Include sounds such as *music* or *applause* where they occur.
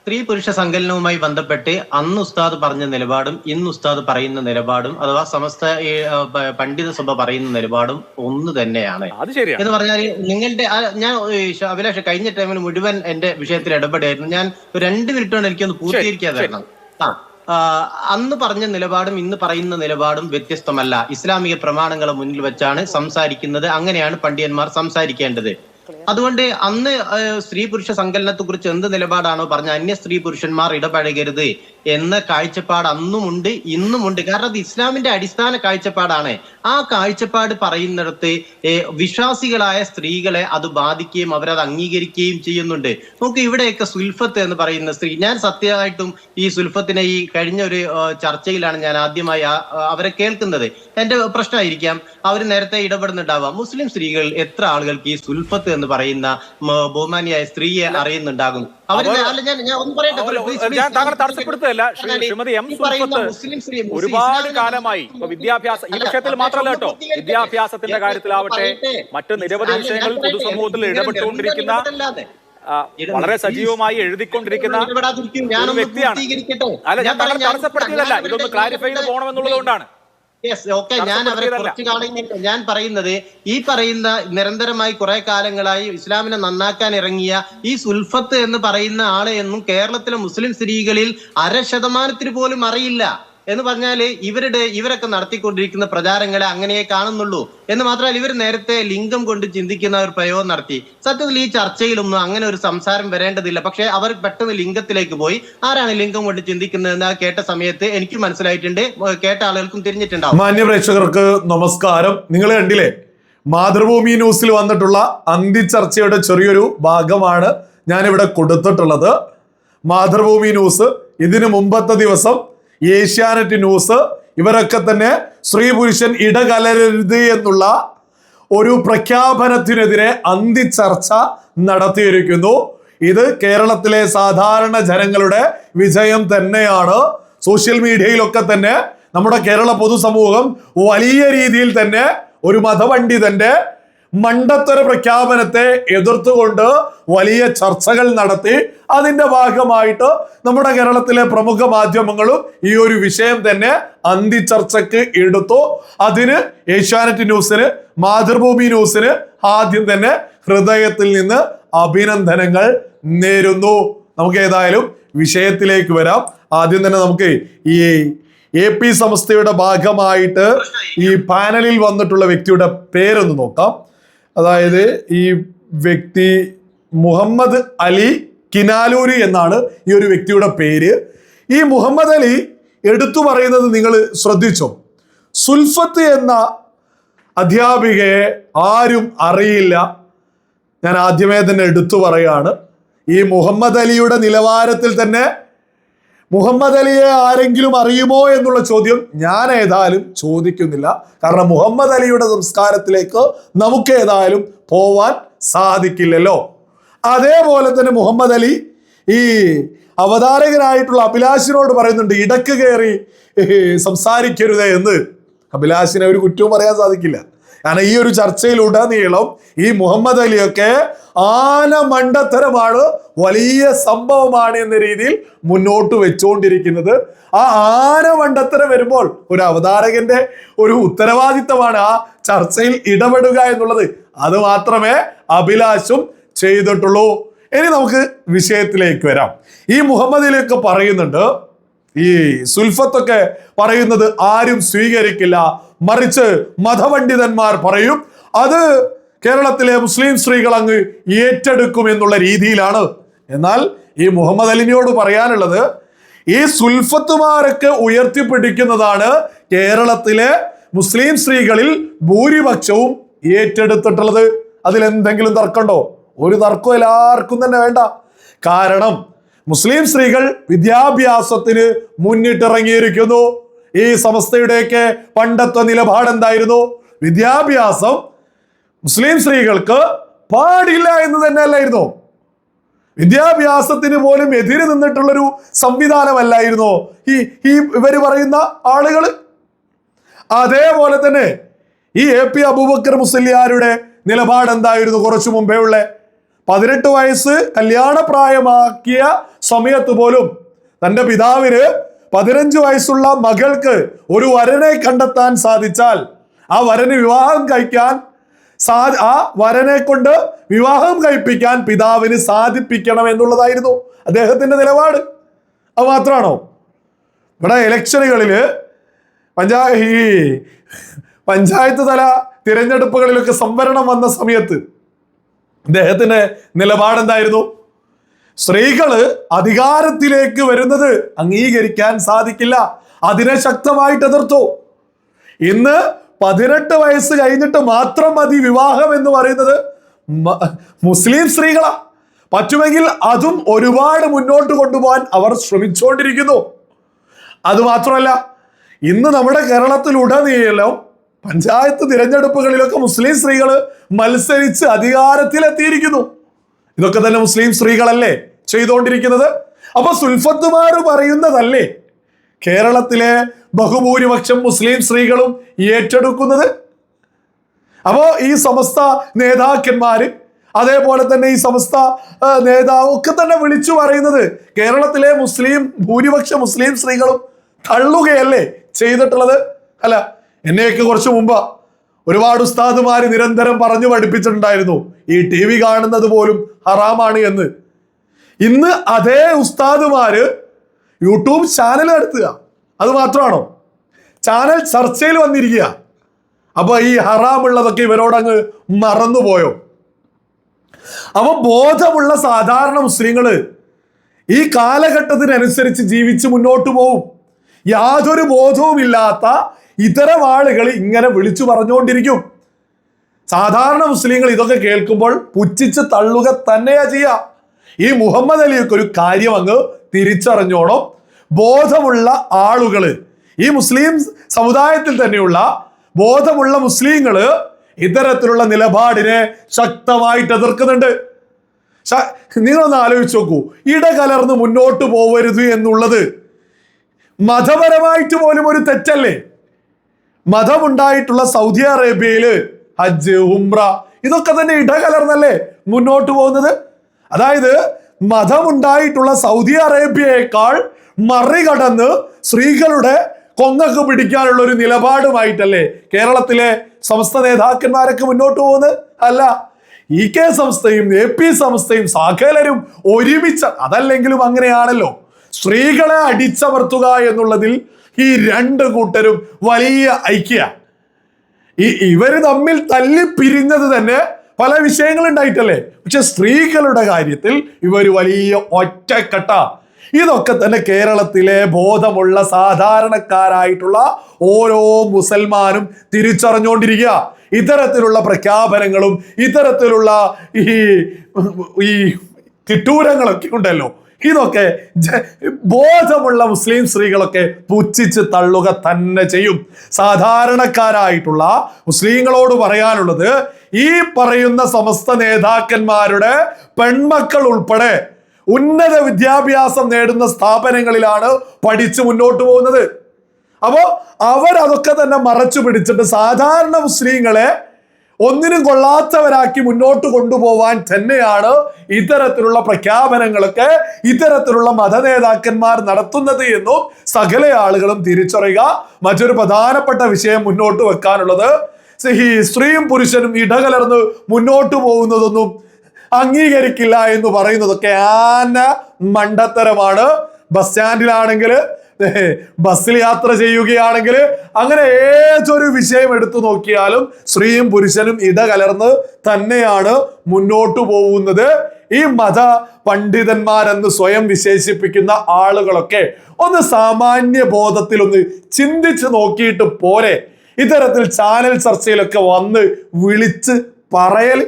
സ്ത്രീ പുരുഷ സങ്കലനവുമായി ബന്ധപ്പെട്ട് അന്ന് ഉസ്താദ് പറഞ്ഞ നിലപാടും ഇന്ന് ഉസ്താദ് പറയുന്ന നിലപാടും അഥവാ സമസ്ത പണ്ഡിത സഭ പറയുന്ന നിലപാടും ഒന്ന് തന്നെയാണ്. എന്ന് പറഞ്ഞാൽ നിങ്ങളുടെ ഞാൻ അഭിലാഷ് കഴിഞ്ഞ ടൈമിൽ മുഴുവൻ എന്റെ വിഷയത്തിൽ ഇടപെടായിരുന്നു ഞാൻ രണ്ട് മിനിറ്റ് കൊണ്ട് എനിക്കൊന്ന് പൂർത്തീകരിക്കാൻ ശരി. തരണം ആ ആ, അന്ന് പറഞ്ഞ നിലപാടും ഇന്ന് പറയുന്ന നിലപാടും വ്യത്യസ്തമല്ല. ഇസ്ലാമിക പ്രമാണങ്ങളെ മുന്നിൽ വെച്ചാണ് സംസാരിക്കുന്നത്. അങ്ങനെയാണ് പണ്ഡിതന്മാർ സംസാരിക്കേണ്ടത്. അതുകൊണ്ട് അന്ന് സ്ത്രീ പുരുഷ സങ്കലനത്തെ കുറിച്ച് എന്ത് നിലപാടാണോ പറഞ്ഞ അന്യ സ്ത്രീ പുരുഷന്മാർ ഇടപഴകരുത് എന്ന കാഴ്ചപ്പാട് അന്നുമുണ്ട് ഇന്നുമുണ്ട്. കാരണം അത് ഇസ്ലാമിന്റെ അടിസ്ഥാന കാഴ്ചപ്പാടാണ്. ആ കാഴ്ചപ്പാട് പറയുന്നിടത്ത് വിശ്വാസികളായ സ്ത്രീകളെ അത് ബാധിക്കുകയും അവരത് അംഗീകരിക്കുകയും ചെയ്യുന്നുണ്ട്. നമുക്ക് ഇവിടെയൊക്കെ സുൽഫത്ത് എന്ന് പറയുന്ന സ്ത്രീ ഞാൻ സത്യമായിട്ടും ഈ സുൽഫത്തിനെ ഈ കഴിഞ്ഞ ഒരു ചർച്ചയിലാണ് ഞാൻ ആദ്യമായി അവരെ കേൾക്കുന്നത്. എന്റെ പ്രശ്നമായിരിക്കാം. അവർ നേരത്തെ ഇടപെടുന്നുണ്ടാവാം. മുസ്ലിം സ്ത്രീകൾ എത്ര ആളുകൾക്ക് ഈ സുൽഫത്ത് എന്ന് പറയുന്ന ബഹുമാനിയായ സ്ത്രീയെ അറിയുന്നുണ്ടാകും. ഞാൻ താങ്കളെ തടസ്സപ്പെടുത്തുകയല്ല. ശ്രീമതി എം സുൽഫത്ത് ഒരുപാട് കാലമായി വിദ്യാഭ്യാസ ഈ വിഷയത്തിൽ മാത്രമല്ല കേട്ടോ. വിദ്യാഭ്യാസത്തിന്റെ കാര്യത്തിലാവട്ടെ മറ്റു നിരവധി വിഷയങ്ങളിൽ പൊതുസമൂഹത്തിൽ ഇടപെട്ടുകൊണ്ടിരിക്കുന്ന വളരെ സജീവമായി എഴുതിക്കൊണ്ടിരിക്കുന്ന വ്യക്തിയാണ്. അല്ല ഞാൻ തടസ്സപ്പെടുത്തിയതല്ല. ഇതൊന്ന് ക്ലാരിഫൈ ചെയ്ത് പോകണമെന്നുള്ളത് കൊണ്ടാണ് യെസ് ഓക്കെ ഞാൻ അവരെ. കുറച്ച് കാലങ്ങൾ ഞാൻ പറയുന്നത് ഈ പറയുന്ന നിരന്തരമായി കുറെ കാലങ്ങളായി ഇസ്ലാമിനെ നന്നാക്കാൻ ഇറങ്ങിയ ഈ സുൽഫത്ത് എന്ന് പറയുന്ന ആളെ എന്നും കേരളത്തിലെ മുസ്ലിം സ്ത്രീകളിൽ അര ശതമാനത്തിന് പോലും അറിയില്ല എന്ന് പറഞ്ഞാൽ ഇവരുടെ ഇവരൊക്കെ നടത്തിക്കൊണ്ടിരിക്കുന്ന പ്രചാരങ്ങളെ അങ്ങനെയേ കാണുന്നുള്ളൂ. എന്ന് മാത്രമല്ല ഇവർ നേരത്തെ ലിംഗം കൊണ്ട് ചിന്തിക്കുന്ന ഒരു പ്രയോഗം നടത്തി. സത്യത്തിൽ ഈ ചർച്ചയിലൊന്നും അങ്ങനെ ഒരു സംസാരം വരേണ്ടതില്ല. പക്ഷെ അവർ പെട്ടെന്ന് ലിംഗത്തിലേക്ക് പോയി. ആരാണ് ലിംഗം കൊണ്ട് ചിന്തിക്കുന്നതെന്ന് കേട്ട സമയത്ത് എനിക്ക് മനസ്സിലായിട്ടുണ്ട്. കേട്ട ആളുകൾക്കും തിരിഞ്ഞിട്ടുണ്ടാവും. മാന്യ പ്രേക്ഷകർക്ക് നമസ്കാരം. നിങ്ങൾ കണ്ടില്ലേ? മാതൃഭൂമി ന്യൂസിൽ വന്നിട്ടുള്ള അന്തി ചർച്ചയുടെ ചെറിയൊരു ഭാഗമാണ് ഞാനിവിടെ കൊടുത്തിട്ടുള്ളത്. മാതൃഭൂമി ന്യൂസ് ഇതിനു മുമ്പത്തെ ദിവസം ഏഷ്യാനെറ്റ് ന്യൂസ് ഇവരൊക്കെ തന്നെ സ്ത്രീ പുരുഷൻ ഇടകലരരുത് എന്നുള്ള ഒരു പ്രഖ്യാപനത്തിനെതിരെ അന്തി ചർച്ച നടത്തിയിരിക്കുന്നു. ഇത് കേരളത്തിലെ സാധാരണ ജനങ്ങളുടെ വിജയം തന്നെയാണ്. സോഷ്യൽ മീഡിയയിലൊക്കെ തന്നെ നമ്മുടെ കേരള പൊതുസമൂഹം വലിയ രീതിയിൽ തന്നെ ഒരു മതപണ്ഡിതന്റെ മണ്ടത്തര പ്രഖ്യാപനത്തെ എതിർത്തുകൊണ്ട് വലിയ ചർച്ചകൾ നടത്തി. അതിന്റെ ഭാഗമായിട്ട് നമ്മുടെ കേരളത്തിലെ പ്രമുഖ മാധ്യമങ്ങളും ഈ ഒരു വിഷയം തന്നെ അന്തിചർച്ചക്ക് എടുത്തു. അതിന് ഏഷ്യാനെറ്റ് ന്യൂസിന് മാതൃഭൂമി ന്യൂസിന് ആദ്യം തന്നെ ഹൃദയത്തിൽ നിന്ന് അഭിനന്ദനങ്ങൾ നേരുന്നു. നമുക്ക് ഏതായാലും വിഷയത്തിലേക്ക് വരാം. ആദ്യം തന്നെ നമുക്ക് ഈ എ പി സംസ്ഥയുടെ ഭാഗമായിട്ട് ഈ പാനലിൽ വന്നിട്ടുള്ള വ്യക്തിയുടെ പേരൊന്ന് നോക്കാം. അതായത് ഈ വ്യക്തി മുഹമ്മദ് അലി കിനാലൂരി എന്നാണ് ഈ ഒരു വ്യക്തിയുടെ പേര്. ഈ മുഹമ്മദ് അലി എടുത്തു പറയുന്നത് നിങ്ങൾ ശ്രദ്ധിച്ചോ? സുൽഫത്ത് എന്ന അധ്യാപികയെ ആരും അറിയില്ല. ഞാൻ ആദ്യമേ തന്നെ എടുത്തു പറയാണ് ഈ മുഹമ്മദ് അലിയുടെ നിലവാരത്തിൽ തന്നെ മുഹമ്മദ് അലിയെ ആരെങ്കിലും അറിയുമോ എന്നുള്ള ചോദ്യം ഞാൻ ഏതായാലും ചോദിക്കുന്നില്ല. കാരണം മുഹമ്മദ് അലിയുടെ സംസ്കാരത്തിലേക്ക് നമുക്ക് ഏതായാലും പോവാൻ സാധിക്കില്ലല്ലോ. അതേപോലെ തന്നെ മുഹമ്മദ് അലി ഈ അവതാരകനായിട്ടുള്ള അഭിലാഷിനോട് പറയുന്നുണ്ട് ഇടയ്ക്ക് കയറി സംസാരിക്കരുതേ എന്ന്. അഭിലാഷിനെ ഒരു കുറ്റവും പറയാൻ സാധിക്കില്ല. കാരണം ഈ ഒരു ചർച്ചയിലുടനീളം ഈ മുഹമ്മദ് അലിയൊക്കെ ആന മണ്ടത്തരമാണ് വലിയ സംഭവമാണ് എന്ന രീതിയിൽ മുന്നോട്ട് വെച്ചുകൊണ്ടിരിക്കുന്നത് ആ ആന മണ്ടത്തരം വരുമ്പോൾ ഒരു അവതാരകന്റെ ഒരു ഉത്തരവാദിത്തമാണ് ആ ചർച്ചയിൽ ഇടപെടുക എന്നുള്ളത്. അത് മാത്രമേ അഭിലാഷും ചെയ്തിട്ടുള്ളൂ. ഇനി നമുക്ക് വിഷയത്തിലേക്ക് വരാം. ഈ മുഹമ്മദ് അലിയൊക്കെ പറയുന്നുണ്ട് ഈ സുൽഫത്തൊക്കെ പറയുന്നത് ആരും സ്വീകരിക്കില്ല മറിച്ച് മതപണ്ഡിതന്മാർ പറയും അത് കേരളത്തിലെ മുസ്ലിം സ്ത്രീകൾ അങ്ങ് ഏറ്റെടുക്കും എന്നുള്ള രീതിയിലാണ്. എന്നാൽ ഈ മുഹമ്മദ് അലിനിയോട് പറയാനുള്ളത് ഈ സുൽഫത്തുമാരൊക്കെ ഉയർത്തിപ്പിടിക്കുന്നതാണ് കേരളത്തിലെ മുസ്ലിം സ്ത്രീകളിൽ ഭൂരിപക്ഷവും ഏറ്റെടുത്തിട്ടുള്ളത്. അതിലെന്തെങ്കിലും തർക്കമുണ്ടോ? ഒരു തർക്കം എല്ലാവർക്കും തന്നെ വേണ്ട. കാരണം മുസ്ലിം സ്ത്രീകൾ വിദ്യാഭ്യാസത്തിന് മുന്നിട്ടിറങ്ങിയിരിക്കുന്നു. ഈ സമസ്തയുടെയൊക്കെ പണ്ടത്തെ നിലപാട് എന്തായിരുന്നു വിദ്യാഭ്യാസം മുസ്ലിം സ്ത്രീകൾക്ക് പാടില്ല എന്ന് തന്നെ അല്ലായിരുന്നു വിദ്യാഭ്യാസത്തിന് പോലും എതിര് നിന്നിട്ടുള്ളൊരു സംവിധാനമല്ലായിരുന്നു ഈ ഈ ഇവർ പറയുന്ന ആളുകൾ അതേപോലെ തന്നെ ഈ എ പി അബൂബക്കർ മുസ്ലിയാരുടെ നിലപാട് എന്തായിരുന്നു കുറച്ചു മുമ്പേ ഉള്ള? പതിനെട്ട് വയസ്സ് കല്യാണപ്രായമാക്കിയ സമയത്ത് പോലും തന്റെ പിതാവിന് പതിനഞ്ച് വയസ്സുള്ള മകൾക്ക് ഒരു വരനെ കണ്ടെത്താൻ സാധിച്ചാൽ ആ വരന് വിവാഹം കഴിക്കാൻ സാ ആ വരനെ കൊണ്ട് വിവാഹം കഴിപ്പിക്കാൻ പിതാവിന് സാധിപ്പിക്കണം എന്നുള്ളതായിരുന്നു അദ്ദേഹത്തിന്റെ നിലപാട്. അത് മാത്രമാണോ? ഇവിടെ ഇലക്ഷനുകളിൽ പഞ്ചാ ഈ പഞ്ചായത്ത് തല തിരഞ്ഞെടുപ്പുകളിലൊക്കെ സംവരണം വന്ന സമയത്ത് അദ്ദേഹത്തിന്റെ നിലപാടെന്തായിരുന്നു? സ്ത്രീകൾ അധികാരത്തിലേക്ക് വരുന്നത് അംഗീകരിക്കാൻ സാധിക്കില്ല. അതിനെ ശക്തമായിട്ട് എതിർത്തു. ഇന്ന് പതിനെട്ട് വയസ്സ് കഴിഞ്ഞിട്ട് മാത്രം മതി വിവാഹം എന്ന് പറയുന്നത് മുസ്ലിം സ്ത്രീകളാ. പറ്റുമെങ്കിൽ അതും ഒരുപാട് മുന്നോട്ട് കൊണ്ടുപോകാൻ അവർ ശ്രമിച്ചുകൊണ്ടിരിക്കുന്നു. അത് മാത്രമല്ല ഇന്ന് നമ്മുടെ കേരളത്തിലുടനീളം പഞ്ചായത്ത് തിരഞ്ഞെടുപ്പുകളിലൊക്കെ മുസ്ലിം സ്ത്രീകൾ മത്സരിച്ച് അധികാരത്തിലെത്തിയിരിക്കുന്നു. ഇതൊക്കെ തന്നെ മുസ്ലിം സ്ത്രീകളല്ലേ ചെയ്തുകൊണ്ടിരിക്കുന്നത് അപ്പൊ സുൽഫത്തുമാർ പറയുന്നതല്ലേ കേരളത്തിലെ ബഹുഭൂരിപക്ഷം മുസ്ലിം സ്ത്രീകളും ഏറ്റെടുക്കുന്നത്? അപ്പോ ഈ സമസ്ത നേതാക്കന്മാര് അതേപോലെ തന്നെ ഈ സമസ്ത നേതാവ് ഒക്കെ തന്നെ വിളിച്ചു പറയുന്നത് കേരളത്തിലെ മുസ്ലിം ഭൂരിപക്ഷ മുസ്ലിം സ്ത്രീകളും തള്ളുകയല്ലേ ചെയ്തിട്ടുള്ളത്? അല്ല എന്നെയൊക്കെ കുറച്ച് മുമ്പ് ഒരുപാട് ഉസ്താദുമാര് നിരന്തരം പറഞ്ഞു പഠിപ്പിച്ചിട്ടുണ്ടായിരുന്നു. ഈ ടി വി കാണുന്നത് പോലും ഹറാമാണ് എന്ന്. ഇന്ന് അതേ ഉസ്താദുമാര് യൂട്യൂബ് ചാനൽ നടത്തുക. അത് മാത്രമാണോ? ചാനൽ ചർച്ചയിൽ വന്നിരിക്കുക. അപ്പൊ ഈ ഹറാമുള്ളതൊക്കെ ഇവരോടങ്ങ് മറന്നുപോയോ? അപ്പൊ ബോധമുള്ള സാധാരണ മുസ്ലിങ്ങൾ ഈ കാലഘട്ടത്തിനനുസരിച്ച് ജീവിച്ച് മുന്നോട്ട് പോവും. യാതൊരു ബോധവുമില്ലാത്ത ഇത്തരം ആളുകൾ ഇങ്ങനെ വിളിച്ചു പറഞ്ഞുകൊണ്ടിരിക്കും. സാധാരണ മുസ്ലിങ്ങൾ ഇതൊക്കെ കേൾക്കുമ്പോൾ പുച്ഛിച്ച് തള്ളുക തന്നെയാ ചെയ്യുക ഈ മുഹമ്മദ് അലിയൊക്കെ ഒരു കാര്യം അങ്ങ് തിരിച്ചറിഞ്ഞോണം. ബോധമുള്ള ആളുകൾ ഈ മുസ്ലിം സമുദായത്തിൽ തന്നെയുള്ള ബോധമുള്ള മുസ്ലിങ്ങൾ ഇത്തരത്തിലുള്ള നിലപാടിനെ ശക്തമായിട്ട് എതിർക്കുന്നുണ്ട്. നിങ്ങളൊന്ന് ആലോചിച്ച് നോക്കൂ. ഇടകലർന്ന് മുന്നോട്ട് പോവരുത് എന്നുള്ളത് മതപരമായിട്ട് പോലും ഒരു തെറ്റല്ലേ? മതമുണ്ടായിട്ടുള്ള സൗദി അറേബ്യയിൽ ഹജ്ജ് ഉംറ ഇതൊക്കെ തന്നെ ഇടകലർന്നല്ലേ മുന്നോട്ട് പോകുന്നത്? അതായത് മതമുണ്ടായിട്ടുള്ള സൗദി അറേബ്യയേക്കാൾ മറികടന്ന് സ്ത്രീകളുടെ കൊങ്ങക്ക് പിടിക്കാനുള്ള ഒരു നിലപാടുമായിട്ടല്ലേ കേരളത്തിലെ സംസ്ഥ നേതാക്കന്മാരൊക്കെ മുന്നോട്ട് പോകുന്നത്? അല്ല. ഇ കെ സംസ്ഥയും എ പി സംസ്ഥയും സകലരും ഒരുമിച്ച് അതല്ലെങ്കിലും അങ്ങനെയാണല്ലോ. സ്ത്രീകളെ അടിച്ചമർത്തുക എന്നുള്ളതിൽ ഈ രണ്ട് കൂട്ടരും വലിയ ഐക്യ. ഈ ഇവർ തമ്മിൽ തല്ലി പിരിഞ്ഞത് തന്നെ പല വിഷയങ്ങൾ ഉണ്ടായിട്ടല്ലേ? പക്ഷെ സ്ത്രീകളുടെ കാര്യത്തിൽ ഇവർ വലിയ ഒറ്റക്കെട്ട. ഇതൊക്കെ തന്നെ കേരളത്തിലെ ബോധമുള്ള സാധാരണക്കാരായിട്ടുള്ള ഓരോ മുസൽമാനും തിരിച്ചറിഞ്ഞുകൊണ്ടിരിക്കുക ഇത്തരത്തിലുള്ള പ്രഖ്യാപനങ്ങളും ഇത്തരത്തിലുള്ള ഈ ഈ കിട്ടൂരങ്ങളൊക്കെ ഉണ്ടല്ലോ. ഇതൊക്കെ ബോധമുള്ള മുസ്ലിം സ്ത്രീകളൊക്കെ പുച്ഛിച്ച് തള്ളുക തന്നെ ചെയ്യും. സാധാരണക്കാരായിട്ടുള്ള മുസ്ലിങ്ങളോട് പറയാനുള്ളത് ഈ പറയുന്ന സമസ്ത നേതാക്കന്മാരുടെ പെൺമക്കൾ ഉൾപ്പെടെ ഉന്നത വിദ്യാഭ്യാസം നേടുന്ന സ്ഥാപനങ്ങളിലാണ് പഠിച്ചു മുന്നോട്ട് പോകുന്നത്. അപ്പോ അവരതൊക്കെ തന്നെ മറച്ചു പിടിച്ചിട്ട് സാധാരണ മുസ്ലിങ്ങളെ ഒന്നിനും കൊള്ളാത്തവരാക്കി മുന്നോട്ട് കൊണ്ടുപോവാൻ തന്നെയാണ് ഇത്തരത്തിലുള്ള പ്രഖ്യാപനങ്ങളൊക്കെ ഇത്തരത്തിലുള്ള മതനേതാക്കന്മാർ നടത്തുന്നത് എന്നും സകല ആളുകളും തിരിച്ചറിയുക. മറ്റൊരു പ്രധാനപ്പെട്ട വിഷയം മുന്നോട്ട് വെക്കാനുള്ളത് ഈ സ്ത്രീയും പുരുഷനും ഇടകലർന്ന് മുന്നോട്ട് പോകുന്നതൊന്നും അംഗീകരിക്കില്ല എന്ന് പറയുന്നതൊക്കെ ആന മണ്ടത്തരമാണ്. ബസ് സ്റ്റാൻഡിലാണെങ്കിൽ *laughs* ബസ്സിൽ യാത്ര ചെയ്യുകയാണെങ്കിൽ അങ്ങനെ ഏതൊരു വിഷയം എടുത്തു നോക്കിയാലും സ്ത്രീയും പുരുഷനും ഇടകലർന്ന് തന്നെയാണ് മുന്നോട്ടു പോകുന്നത്. ഈ മത പണ്ഡിതന്മാരെന്ന് സ്വയം വിശേഷിപ്പിക്കുന്ന ആളുകളൊക്കെ ഒന്ന് സാമാന്യ ബോധത്തിൽ ഒന്ന് ചിന്തിച്ചു നോക്കിയിട്ട് പോരെ. ഇത്തരത്തിൽ ചാനൽ ചർച്ചയിലൊക്കെ വന്ന് വിളിച്ച് പറയൽ